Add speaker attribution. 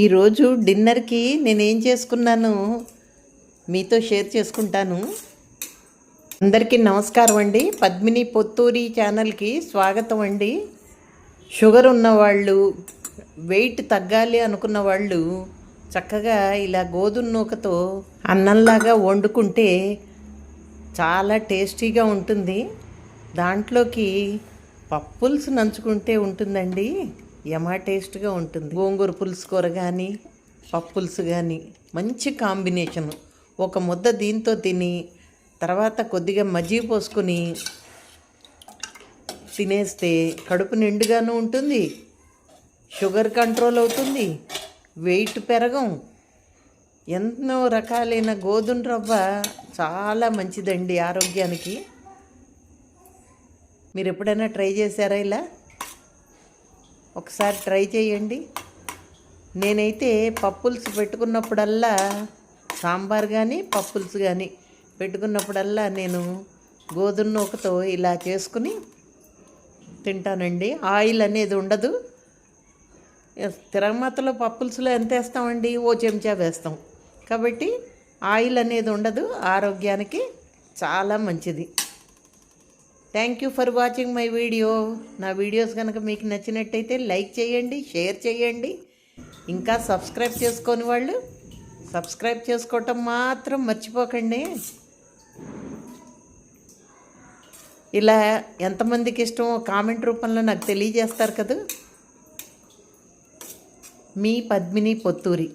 Speaker 1: ఈరోజు డిన్నర్కి నేనేం చేసుకున్నాను మీతో షేర్ చేసుకుంటాను. అందరికీ నమస్కారం అండి. పద్మిని పొత్తూరి ఛానల్కి స్వాగతం అండి. షుగర్ ఉన్నవాళ్ళు వెయిట్ తగ్గాలి అనుకున్న వాళ్ళు చక్కగా ఇలా గోధుమ నూకతో అన్నంలాగా వండుకుంటే చాలా టేస్టీగా ఉంటుంది. దాంట్లోకి పప్పుల్స్ నంచుకుంటే ఉంటుందండి. యమా టేస్ట్గా ఉంటుంది. గోంగూర పులుసు కూర కానీ పప్పులుసు కానీ మంచి కాంబినేషన్ ఒక ముద్ద దీంతో తిని తర్వాత కొద్దిగా మజ్జిగ పోసుకొని తినేస్తే కడుపు నిండుగాను ఉంటుంది షుగర్ కంట్రోల్ అవుతుంది వెయిట్ పెరగం. ఎన్నో రకాలైన గోధుమ రవ్వ చాలా మంచిదండి ఆరోగ్యానికి. మీరు ఎప్పుడైనా ట్రై చేశారా ఇలా? ఒకసారి ట్రై చేయండి. నేనైతే పప్పులుసు పెట్టుకున్నప్పుడల్లా సాంబార్ కానీ పప్పులుసు కానీ పెట్టుకున్నప్పుడల్లా నేను గోధుమ నూకతో ఇలా చేసుకుని తింటానండి. ఆయిల్ అనేది ఉండదు. తిరగమాతలో పప్పులుసులో ఎంత వేస్తామండి? ఓ చెంచా వేస్తాం. కాబట్టి ఆయిల్ అనేది ఉండదు. ఆరోగ్యానికి చాలా మంచిది. Thank you for watching my video నా వీడియోస్ కనుక మీకు నచ్చినట్టయితే లైక్ చేయండి షేర్ చేయండి. ఇంకా సబ్స్క్రైబ్ చేసుకొని వాళ్ళు సబ్స్క్రైబ్ చేసుకోవటం మాత్రం మర్చిపోకండి. ఇలా ఎంతమందికి ఇష్టమో కామెంట్ రూపంలో నాకు తెలియజేస్తారు కదా. మీ పద్మిని పొత్తూరి.